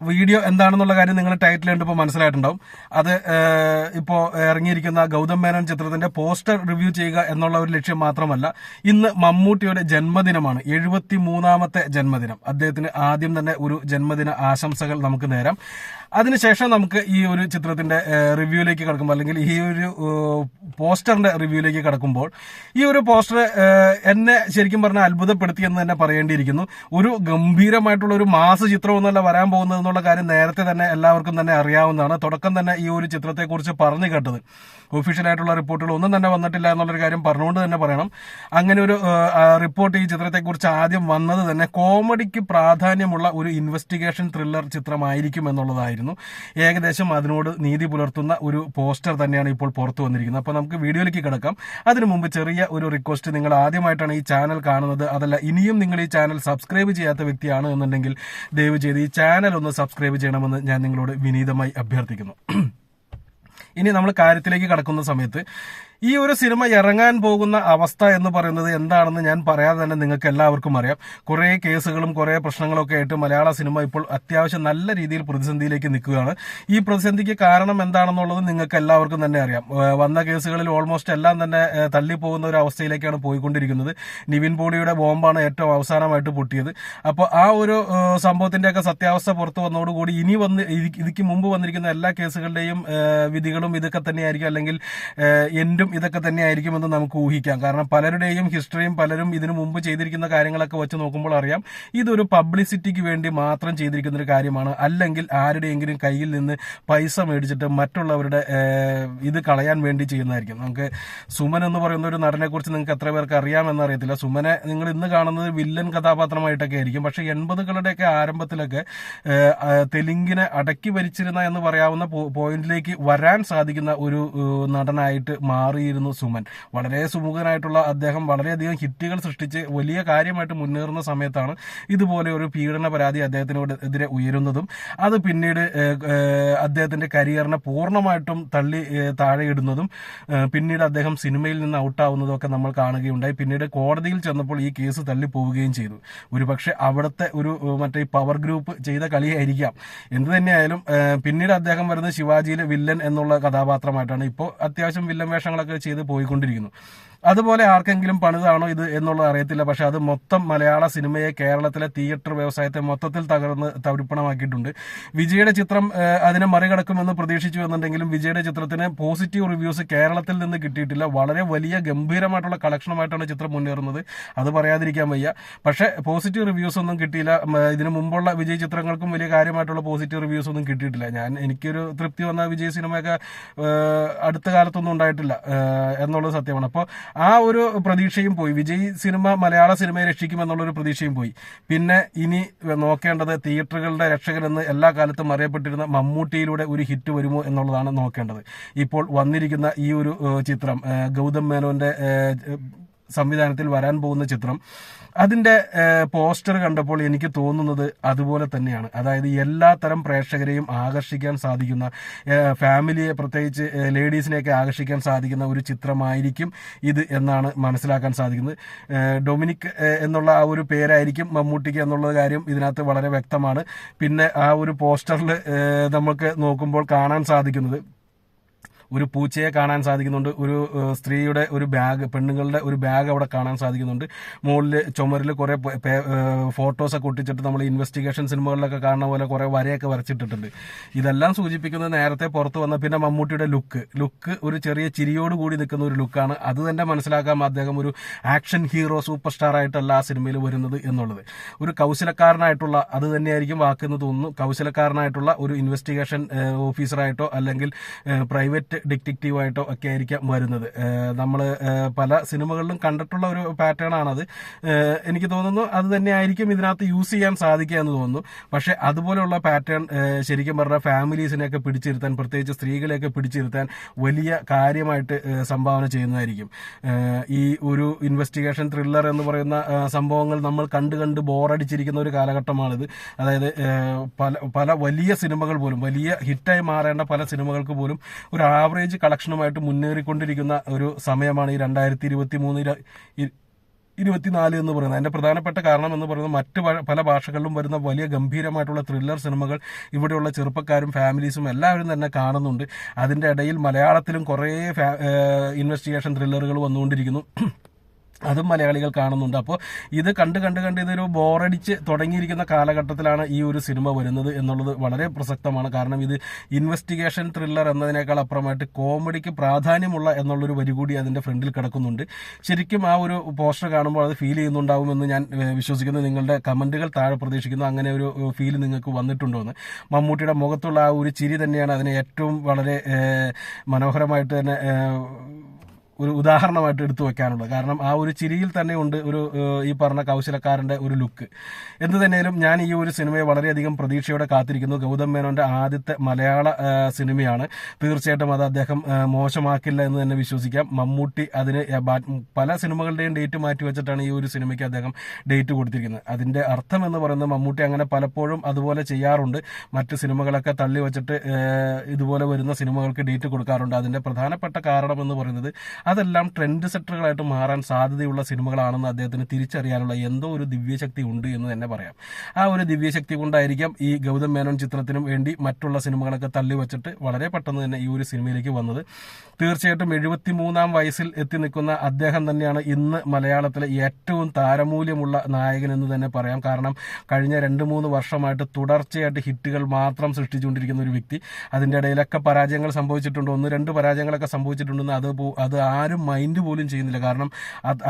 Video എന്താണെന്നുള്ള കാര്യം നിങ്ങൾ ടൈറ്റിൽ കണ്ടിപ്പോൾ മനസ്സിലായിട്ടുണ്ടാവും. അത് ഇപ്പോൾ ഇപ്പോ ഇറങ്ങിയിരിക്കുന്ന ഗൗതം മേനോൻ ചിത്രത്തിന്റെ പോസ്റ്റർ റിവ്യൂ ചെയ്യുക എന്നുള്ള ഒരു ലക്ഷ്യം മാത്രമല്ല ഇന്ന് മമ്മൂട്ടിയുടെ ജന്മദിനമാണ്. എഴുപത്തി മൂന്നാമത്തെ ജന്മദിനം. അദ്ദേഹത്തിന് ആദ്യം തന്നെ ഒരു ജന്മദിന ആശംസകൾ നമുക്ക് നേരാം. അതിനുശേഷം നമുക്ക് ഈ ഒരു ചിത്രത്തിന്റെ റിവ്യൂയിലേക്ക് കടക്കുമ്പോൾ അല്ലെങ്കിൽ ഈ ഒരു പോസ്റ്ററിന്റെ റിവ്യൂയിലേക്ക് കടക്കുമ്പോൾ ഈ ഒരു പോസ്റ്റർ എന്നെ ശരിക്കും പറഞ്ഞാൽ അത്ഭുതപ്പെടുത്തി എന്ന് തന്നെ പറയേണ്ടിയിരിക്കുന്നു. ഒരു ഗംഭീരമായിട്ടുള്ള ഒരു മാസ ചിത്രം ഒന്നല്ല വരാൻ പോകുന്നത് എന്നുള്ള കാര്യം നേരത്തെ തന്നെ എല്ലാവർക്കും തന്നെ അറിയാവുന്നതാണ്. തുടക്കം തന്നെ ഈ ഒരു ചിത്രത്തെക്കുറിച്ച് പറഞ്ഞു കേട്ടത്. ഒഫീഷ്യലായിട്ടുള്ള റിപ്പോർട്ടുകൾ ഒന്നും തന്നെ വന്നിട്ടില്ല എന്നുള്ളൊരു കാര്യം പറഞ്ഞുകൊണ്ട് തന്നെ പറയണം. അങ്ങനെ ഒരു റിപ്പോർട്ട് ഈ ചിത്രത്തെക്കുറിച്ച് ആദ്യം വന്നത് തന്നെ കോമഡിക്ക് പ്രാധാന്യമുള്ള ഒരു ഇൻവെസ്റ്റിഗേഷൻ ത്രില്ലർ ചിത്രമായിരിക്കും എന്നുള്ളതായിരുന്നു. ഏകദേശം അതിനോട് നീതി പുലർത്തുന്ന ഒരു പോസ്റ്റർ തന്നെയാണ് ഇപ്പോൾ പുറത്തു വന്നിരിക്കുന്നത്. അപ്പോൾ നമുക്ക് വീഡിയോയിലേക്ക് കിടക്കാം. അതിനു മുമ്പ് ചെറിയ ഒരു റിക്വസ്റ്റ് നിങ്ങൾ ആദ്യമായിട്ടാണ് ഈ ചാനൽ കാണുന്നത്. അതല്ല ഇനിയും നിങ്ങൾ ഈ ചാനൽ സബ്സ്ക്രൈബ് ചെയ്യാത്ത വ്യക്തിയാണ് എന്നുണ്ടെങ്കിൽ ദയവ് ചെയ്ത് ഈ ചാനൽ ഒന്ന് സബ്സ്ക്രൈബ് ചെയ്യണമെന്ന് ഞാൻ നിങ്ങളോട് വിനീതമായി അഭ്യർത്ഥിക്കുന്നു. ഇനി നമ്മൾ കാര്യത്തിലേക്ക് കടക്കുന്ന സമയത്ത് ഈ ഒരു സിനിമ ഇറങ്ങാൻ പോകുന്ന അവസ്ഥ എന്ന് പറയുന്നത് എന്താണെന്ന് ഞാൻ പറയാതെ തന്നെ നിങ്ങൾക്ക് എല്ലാവർക്കും അറിയാം. കുറേ കേസുകളും കുറേ പ്രശ്നങ്ങളൊക്കെ ആയിട്ട് മലയാള സിനിമ ഇപ്പോൾ അത്യാവശ്യം നല്ല രീതിയിൽ പ്രതിസന്ധിയിലേക്ക് നിൽക്കുകയാണ്. ഈ പ്രതിസന്ധിക്ക് കാരണം എന്താണെന്നുള്ളത് നിങ്ങൾക്ക് എല്ലാവർക്കും തന്നെ അറിയാം. വന്ന കേസുകളിൽ ഓൾമോസ്റ്റ് എല്ലാം തന്നെ തള്ളി തള്ളിപ്പോകുന്ന ഒരു അവസ്ഥയിലേക്കാണ് പോയിക്കൊണ്ടിരിക്കുന്നത്. നിവിൻ പോളിയുടെ ബോംബാണ് ഏറ്റവും അവസാനമായിട്ട് പൊട്ടിയത്. അപ്പോൾ ആ ഒരു സംഭവത്തിന്റെ ഒക്കെ സത്യാവസ്ഥ പുറത്തു വന്നതോടുകൂടി ഇനി വന്ന് ഇതിക്ക് മുമ്പ് വന്നിരിക്കുന്ന എല്ലാ കേസുകളുടെയും വിധികളും ഇതൊക്കെ തന്നെയായിരിക്കും. അല്ലെങ്കിൽ എൻഡും ഇതൊക്കെ തന്നെ തന്നെയായിരിക്കുമെന്ന് നമുക്ക് ഊഹിക്കാം. കാരണം പലരുടെയും ഹിസ്റ്ററിയും പലരും ഇതിനു മുമ്പ് ചെയ്തിരിക്കുന്ന കാര്യങ്ങളൊക്കെ വെച്ച് നോക്കുമ്പോൾ അറിയാം ഇതൊരു പബ്ലിസിറ്റിക്ക് വേണ്ടി മാത്രം ചെയ്തിരിക്കുന്ന ഒരു കാര്യമാണ്. അല്ലെങ്കിൽ ആരുടെയെങ്കിലും കയ്യിൽ നിന്ന് പൈസ മേടിച്ചിട്ട് മറ്റുള്ളവരുടെ ഇത് കളയാൻ വേണ്ടി ചെയ്യുന്നതായിരിക്കും. നമുക്ക് സുമൻ എന്ന് പറയുന്ന ഒരു നടനെ കുറിച്ച് നിങ്ങൾക്ക് എത്ര പേർക്ക് അറിയാമെന്ന് അറിയത്തില്ല. സുമനെ നിങ്ങൾ ഇന്ന് കാണുന്നത് വില്ലൻ കഥാപാത്രമായിട്ടൊക്കെ ആയിരിക്കും. പക്ഷെ എൺപതുകളുടെയൊക്കെ ആരംഭത്തിലൊക്കെ തെലുങ്കിനെ അടക്കി ഭരിച്ചിരുന്ന എന്ന് പറയാവുന്ന പോയിന്റിലേക്ക് വരാൻ സാധിക്കുന്ന ഒരു നടനായിട്ട് നടനായിട്ട് മാറിയിരുന്നു സുമൻ. വളരെ സുമുഖനായിട്ടുള്ള അദ്ദേഹം വളരെയധികം ഹിറ്റുകൾ സൃഷ്ടിച്ച് വലിയ കാര്യമായിട്ട് മുന്നേറുന്ന സമയത്താണ് ഇതുപോലെ ഒരു പീഡന പരാതി അദ്ദേഹത്തിനോട് എതിരെ ഉയരുന്നതും അത് പിന്നീട് അദ്ദേഹത്തിന്റെ കരിയറിനെ പൂർണമായിട്ടും തള്ളി താഴെയിടുന്നതും പിന്നീട് അദ്ദേഹം സിനിമയിൽ നിന്ന് ഔട്ടാവുന്നതും ഒക്കെ നമ്മൾ കാണുകയുണ്ടായി. പിന്നീട് കോടതിയിൽ ചെന്നപ്പോൾ ഈ കേസ് തള്ളിപ്പോവുകയും ചെയ്തു. ഒരുപക്ഷെ അവിടുത്തെ ഒരു മറ്റേ പവർ ഗ്രൂപ്പ് ചെയ്ത കളിയായിരിക്കാം. എന്ത് തന്നെയായാലും പിന്നീട് അദ്ദേഹം വരുന്നത് ശിവാജിയിലെ വില്ലൻ എന്നുള്ള കഥാപാത്രമായിട്ടാണ്. ഇപ്പോൾ അത്യാവശ്യം വില്ലൻ വേഷങ്ങളൊക്കെ ചെയ്ത് പോയിക്കൊണ്ടിരിക്കുന്നു. അതുപോലെ ആർക്കെങ്കിലും പണിതാണോ ഇത് എന്നുള്ളത് അറിയത്തില്ല. പക്ഷെ അത് മൊത്തം മലയാള സിനിമയെ കേരളത്തിലെ തിയേറ്റർ വ്യവസായത്തെ മൊത്തത്തിൽ തകർന്ന് തവിപ്പണമാക്കിയിട്ടുണ്ട് വിജയുടെ ചിത്രം അതിനെ മറികടക്കുമെന്ന് പ്രതീക്ഷിച്ചു എന്നുണ്ടെങ്കിലും വിജയുടെ ചിത്രത്തിന് പോസിറ്റീവ് റിവ്യൂസ് കേരളത്തിൽ നിന്ന് കിട്ടിയിട്ടില്ല. വളരെ വലിയ ഗംഭീരമായിട്ടുള്ള കളക്ഷനുമായിട്ടാണ് ചിത്രം മുന്നേറുന്നത്. അത് പറയാതിരിക്കാൻ വയ്യ. പക്ഷേ പോസിറ്റീവ് റിവ്യൂസ് ഒന്നും കിട്ടിയില്ല. ഇതിനു മുമ്പുള്ള വിജയ് ചിത്രങ്ങൾക്കും വലിയ കാര്യമായിട്ടുള്ള പോസിറ്റീവ് റിവ്യൂസ് ഒന്നും കിട്ടിയിട്ടില്ല. ഞാൻ എനിക്കൊരു തൃപ്തി വന്ന വിജയ് സിനിമയൊക്കെ അടുത്ത കാലത്തൊന്നും ഉണ്ടായിട്ടില്ല എന്നുള്ളത് സത്യമാണ്. അപ്പോൾ ആ ഒരു പ്രതീക്ഷയും പോയി. വിജയ് സിനിമ മലയാള സിനിമയെ രക്ഷിക്കും എന്നുള്ളൊരു പ്രതീക്ഷയും പോയി. പിന്നെ ഇനി നോക്കേണ്ടത് തിയേറ്ററുകളുടെ രക്ഷകരെന്ന് എല്ലാ കാലത്തും അറിയപ്പെട്ടിരുന്ന മമ്മൂട്ടിയിലൂടെ ഒരു ഹിറ്റ് വരുമോ എന്നുള്ളതാണ് നോക്കേണ്ടത്. ഇപ്പോൾ വന്നിരിക്കുന്ന ഈ ഒരു ചിത്രം ഗൗതം മേനോന്റെ സംവിധാനത്തിൽ വരാൻ പോകുന്ന ചിത്രം. അതിന്റെ പോസ്റ്റർ കണ്ടപ്പോൾ എനിക്ക് തോന്നുന്നത് അതുപോലെ തന്നെയാണ്. അതായത് എല്ലാ തരം പ്രേക്ഷകരെയും ആകർഷിക്കാൻ സാധിക്കുന്ന ഫാമിലിയെ പ്രത്യേകിച്ച് ലേഡീസിനെയൊക്കെ ആകർഷിക്കാൻ സാധിക്കുന്ന ഒരു ചിത്രമായിരിക്കും ഇത് എന്നാണ് മനസ്സിലാക്കാൻ സാധിക്കുന്നത്. ഡൊമിനിക് എന്നുള്ള ആ ഒരു പേരായിരിക്കും മമ്മൂട്ടിക്ക് എന്നുള്ള കാര്യം ഇതിനകത്ത് വളരെ വ്യക്തമാണ്. പിന്നെ ആ ഒരു പോസ്റ്ററിൽ നമുക്ക് നോക്കുമ്പോൾ കാണാൻ സാധിക്കുന്നത്. ഒരു പൂച്ചയെ കാണാൻ സാധിക്കുന്നുണ്ട്. ഒരു സ്ത്രീയുടെ ഒരു ബാഗ് പെണ്ണുങ്ങളുടെ ഒരു ബാഗ് അവിടെ കാണാൻ സാധിക്കുന്നുണ്ട്. മുകളിൽ ചുമരിൽ കുറെ ഫോട്ടോസൊക്കെ ഒട്ടിച്ചിട്ട് നമ്മൾ ഇൻവെസ്റ്റിഗേഷൻ സിനിമകളിലൊക്കെ കാണുന്ന പോലെ കുറെ വരയൊക്കെ വരച്ചിട്ടിട്ടുണ്ട്. ഇതെല്ലാം സൂചിപ്പിക്കുന്നത് നേരത്തെ പുറത്തു വന്ന പിന്നെ മമ്മൂട്ടിയുടെ ലുക്ക് ലുക്ക് ഒരു ചെറിയ ചിരിയോട് കൂടി നിൽക്കുന്ന ഒരു ലുക്കാണ് അത് തന്നെ മനസ്സിലാക്കാൻ അദ്ദേഹം ഒരു ആക്ഷൻ ഹീറോ സൂപ്പർ സ്റ്റാർ ആയിട്ടല്ല ആ സിനിമയിൽ വരുന്നത് എന്നുള്ളത്. ഒരു കൗശലക്കാരനായിട്ടുള്ള അത് തന്നെയായിരിക്കും വാക്കെന്ന് തോന്നുന്നു. കൗശലക്കാരനായിട്ടുള്ള ഒരു ഇൻവെസ്റ്റിഗേഷൻ ഓഫീസറായിട്ടോ അല്ലെങ്കിൽ പ്രൈവറ്റ് ഡിറ്റക്റ്റീവായിട്ടോ ഒക്കെ ആയിരിക്കാം വരുന്നത് നമ്മൾ പല സിനിമകളിലും കണ്ടിട്ടുള്ള ഒരു പാറ്റേൺ ആണത് എനിക്ക് തോന്നുന്നു അത് തന്നെ ആയിരിക്കും ഇതിനകത്ത് യൂസ് ചെയ്യാൻ സാധിക്കുക എന്ന് തോന്നുന്നു. പക്ഷെ അതുപോലെയുള്ള പാറ്റേൺ ശരിക്കും പറഞ്ഞാൽ ഫാമിലീസിനെയൊക്കെ പിടിച്ചിരുത്താൻ പ്രത്യേകിച്ച് സ്ത്രീകളെയൊക്കെ പിടിച്ചിരുത്താൻ വലിയ കാര്യമായിട്ട് സംഭാവന ചെയ്യുന്നതായിരിക്കും. ഈ ഒരു ഇൻവെസ്റ്റിഗേഷൻ ത്രില്ലർ എന്ന് പറയുന്ന സംഭവങ്ങൾ നമ്മൾ കണ്ട് കണ്ട് ബോറടിച്ചിരിക്കുന്ന ഒരു കാലഘട്ടമാണിത്. അതായത് പല പല വലിയ സിനിമകൾ പോലും വലിയ ഹിറ്റായി മാറേണ്ട പല സിനിമകൾക്ക് പോലും ഒരു ആവറേജ് കളക്ഷനുമായിട്ട് മുന്നേറിക്കൊണ്ടിരിക്കുന്ന ഒരു സമയമാണ് ഈ രണ്ടായിരത്തി ഇരുപത്തി മൂന്ന് ഇരുപത്തിനാല് എന്ന് പറയുന്നത്. അതിന്റെ പ്രധാനപ്പെട്ട കാരണം എന്ന് പറയുന്നത് മറ്റ് പല ഭാഷകളിലും വരുന്ന വലിയ ഗംഭീരമായിട്ടുള്ള ത്രില്ലർ സിനിമകൾ ഇവിടെയുള്ള ചെറുപ്പക്കാരും ഫാമിലീസും എല്ലാവരും തന്നെ കാണുന്നുണ്ട്. അതിന്റെ ഇടയിൽ മലയാളത്തിലും കുറേ ഇൻവെസ്റ്റിഗേഷൻ ത്രില്ലറുകൾ വന്നുകൊണ്ടിരിക്കുന്നു. അതും മലയാളികൾ കാണുന്നുണ്ട്. അപ്പോൾ ഇത് കണ്ട് കണ്ട് കണ്ട് ഇതൊരു ബോറടിച്ച് തുടങ്ങിയിരിക്കുന്ന കാലഘട്ടത്തിലാണ് ഈ ഒരു സിനിമ വരുന്നത് എന്നുള്ളത് വളരെ പ്രസക്തമാണ്. കാരണം ഇത് ഇൻവെസ്റ്റിഗേഷൻ ത്രില്ലർ എന്നതിനേക്കാൾ അപ്പുറമായിട്ട് കോമഡിക്ക് പ്രാധാന്യമുള്ള എന്നുള്ളൊരു വരി കൂടി അതിന്റെ ഫ്രണ്ടിൽ കിടക്കുന്നുണ്ട്. ശരിക്കും ആ ഒരു പോസ്റ്റർ കാണുമ്പോൾ അത് ഫീൽ ചെയ്യുന്നുണ്ടാവുമെന്ന് ഞാൻ വിശ്വസിക്കുന്നു. നിങ്ങളുടെ കമന്റുകൾ താഴെ പ്രതീക്ഷിക്കുന്നു. അങ്ങനെ ഒരു ഫീൽ നിങ്ങൾക്ക് വന്നിട്ടുണ്ടോ എന്ന് മമ്മൂട്ടിയുടെ മുഖത്തുള്ള ആ ഒരു ചിരി തന്നെയാണ് അതിനെ ഏറ്റവും വളരെ മനോഹരമായിട്ട് തന്നെ ഒരു ഉദാഹരണമായിട്ട് എടുത്തു വെക്കാനുള്ളത് കാരണം ആ ഒരു ചിരിയിൽ തന്നെ ഉണ്ട് ഒരു ഈ പറഞ്ഞ കൗശലക്കാരന്റെ ഒരു ലുക്ക്. എന്ത് തന്നെയാലും ഞാൻ ഈ ഒരു സിനിമയെ വളരെയധികം പ്രതീക്ഷയോടെ കാത്തിരിക്കുന്നു. ഗൗതം മേനോന്റെ ആദ്യത്തെ മലയാള സിനിമയാണ്. തീർച്ചയായിട്ടും അത് അദ്ദേഹം മോശമാക്കില്ല എന്ന് തന്നെ വിശ്വസിക്കാം. മമ്മൂട്ടി അതിന് പല സിനിമകളുടെയും ഡേറ്റ് മാറ്റി വെച്ചിട്ടാണ് ഈ ഒരു സിനിമയ്ക്ക് അദ്ദേഹം ഡേറ്റ് കൊടുത്തിരിക്കുന്നത്. അതിന്റെ അർത്ഥം എന്ന് പറയുന്നത് മമ്മൂട്ടി അങ്ങനെ പലപ്പോഴും അതുപോലെ ചെയ്യാറുണ്ട്. മറ്റ് സിനിമകളൊക്കെ തള്ളി വെച്ചിട്ട് ഇതുപോലെ വരുന്ന സിനിമകൾക്ക് ഡേറ്റ് കൊടുക്കാറുണ്ട്. അതിന്റെ പ്രധാനപ്പെട്ട കാരണം എന്ന് പറയുന്നത് അതെല്ലാം ട്രെൻഡ് സെറ്ററുകളായിട്ട് മാറാൻ സാധ്യതയുള്ള സിനിമകളാണെന്ന് അദ്ദേഹത്തിന് തിരിച്ചറിയാനുള്ള എന്തോ ഒരു ദിവ്യശക്തി ഉണ്ട് എന്ന് തന്നെ പറയാം. ആ ഒരു ദിവ്യശക്തി കൊണ്ടായിരിക്കാം ഈ ഗൗതം മേനോൻ ചിത്രത്തിനും വേണ്ടി മറ്റുള്ള സിനിമകളൊക്കെ തള്ളി വെച്ചിട്ട് വളരെ പെട്ടെന്ന് തന്നെ ഈ ഒരു സിനിമയിലേക്ക് വന്നത്. തീർച്ചയായിട്ടും എഴുപത്തി മൂന്നാം വയസ്സിൽ എത്തി നിൽക്കുന്ന അദ്ദേഹം തന്നെയാണ് ഇന്ന് മലയാളത്തിലെ ഏറ്റവും താരമൂല്യമുള്ള നായകൻ എന്ന് തന്നെ പറയാം. കാരണം കഴിഞ്ഞ രണ്ട് മൂന്ന് വർഷമായിട്ട് തുടർച്ചയായിട്ട് ഹിറ്റുകൾ മാത്രം സൃഷ്ടിച്ചുകൊണ്ടിരിക്കുന്ന ഒരു വ്യക്തി. അതിന്റെ ഇടയിലൊക്കെ പരാജയങ്ങൾ സംഭവിച്ചിട്ടുണ്ട്. ഒന്ന് രണ്ട് പരാജയങ്ങളൊക്കെ സംഭവിച്ചിട്ടുണ്ടെന്ന് അത് അത് അത് ആരും മൈൻഡ് പോലും ചെയ്യുന്നില്ല. കാരണം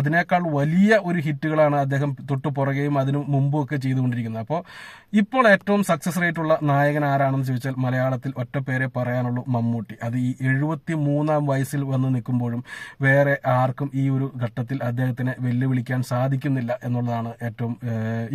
അതിനേക്കാൾ വലിയ ഒരു ഹിറ്റുകളാണ് അദ്ദേഹം തൊട്ടു പുറകെയും അതിനു മുമ്പും ഒക്കെ ചെയ്തുകൊണ്ടിരിക്കുന്നത്. അപ്പോൾ ഇപ്പോൾ ഏറ്റവും സക്സസ് റേറ്റ് ഉള്ള നായകൻ ആരാണെന്ന് ചോദിച്ചാൽ മലയാളത്തിൽ ഒറ്റ പേരെ പറയാനുള്ളൂ മമ്മൂട്ടി. അത് ഈ എഴുപത്തി മൂന്നാം വയസ്സിൽ വന്ന് നിൽക്കുമ്പോഴും വേറെ ആർക്കും ഈ ഒരു ഘട്ടത്തിൽ അദ്ദേഹത്തിനെ വെല്ലുവിളിക്കാൻ സാധിക്കുന്നില്ല എന്നുള്ളതാണ് ഏറ്റവും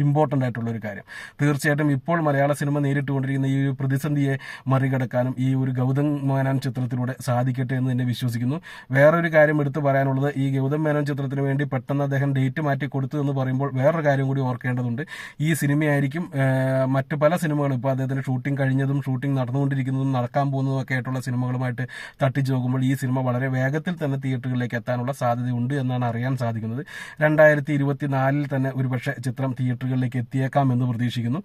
ഇമ്പോർട്ടന്റ് ആയിട്ടുള്ള ഒരു കാര്യം. തീർച്ചയായിട്ടും ഇപ്പോൾ മലയാള സിനിമ നേരിട്ടുകൊണ്ടിരിക്കുന്ന ഈ ഒരു പ്രതിസന്ധിയെ മറികടക്കാനും ഈ ഒരു ഗൗതം മേനാൻ ചിത്രത്തിലൂടെ സാധിക്കട്ടെ എന്ന് തന്നെ വിശ്വസിക്കുന്നു. വേറൊരു കാര്യം എടുത്തു പറയാനുള്ളത് ഈ ഗൗതം മേനോൻ ചിത്രത്തിന് വേണ്ടി പെട്ടെന്ന് അദ്ദേഹം ഡേറ്റ് മാറ്റി കൊടുത്തു എന്ന് പറയുമ്പോൾ വേറൊരു കാര്യം കൂടി ഓർക്കേണ്ടതുണ്ട്. ഈ സിനിമയായിരിക്കും മറ്റു പല സിനിമകളും ഇപ്പോൾ അദ്ദേഹത്തിന്റെ ഷൂട്ടിംഗ് കഴിഞ്ഞതും ഷൂട്ടിംഗ് നടന്നുകൊണ്ടിരിക്കുന്നതും നടക്കാൻ പോകുന്നതും ഒക്കെ ആയിട്ടുള്ള സിനിമകളുമായിട്ട് തട്ടിച്ചു നോക്കുമ്പോൾ ഈ സിനിമ വളരെ വേഗത്തിൽ തന്നെ തിയേറ്ററുകളിലേക്ക് എത്താനുള്ള സാധ്യതയുണ്ട് എന്നാണ് അറിയാൻ സാധിക്കുന്നത്. രണ്ടായിരത്തി ഇരുപത്തിനാലിൽ തന്നെ ഒരുപക്ഷെ ചിത്രം തിയേറ്ററുകളിലേക്ക് എത്തിയേക്കാം എന്ന് പ്രതീക്ഷിക്കുന്നു.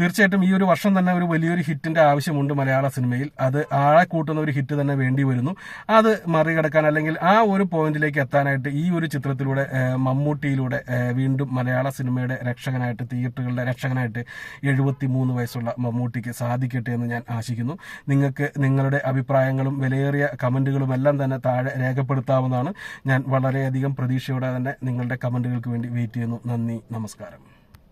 തീർച്ചയായിട്ടും ഈ ഒരു വർഷം തന്നെ ഒരു വലിയൊരു ഹിറ്റിന്റെ ആവശ്യമുണ്ട് മലയാള സിനിമയിൽ. അത് ആളെ കൂട്ടുന്ന ഒരു ഹിറ്റ് തന്നെ വേണ്ടി വരുന്നു. അത് മറികടക്കാൻ അല്ലെങ്കിൽ ആ ഒരു പോയിന്റിലേക്ക് എത്താനായിട്ട് ഈ ഒരു ചിത്രത്തിലൂടെ മമ്മൂട്ടിയിലൂടെ വീണ്ടും മലയാള സിനിമയുടെ രക്ഷകനായിട്ട് തിയേറ്ററുകളുടെ രക്ഷകനായിട്ട് എഴുപത്തി മൂന്ന് വയസ്സുള്ള മമ്മൂട്ടിക്ക് സാധിക്കട്ടെ എന്ന് ഞാൻ ആശിക്കുന്നു. നിങ്ങൾക്ക് നിങ്ങളുടെ അഭിപ്രായങ്ങളും വിലയേറിയ കമന്റുകളും എല്ലാം തന്നെ താഴെ രേഖപ്പെടുത്താവുന്നതാണ്. ഞാൻ വളരെയധികം പ്രതീക്ഷയോടെ തന്നെ നിങ്ങളുടെ കമന്റുകൾക്ക് വേണ്ടി വെയിറ്റ് ചെയ്യുന്നു. നന്ദി നമസ്കാരം.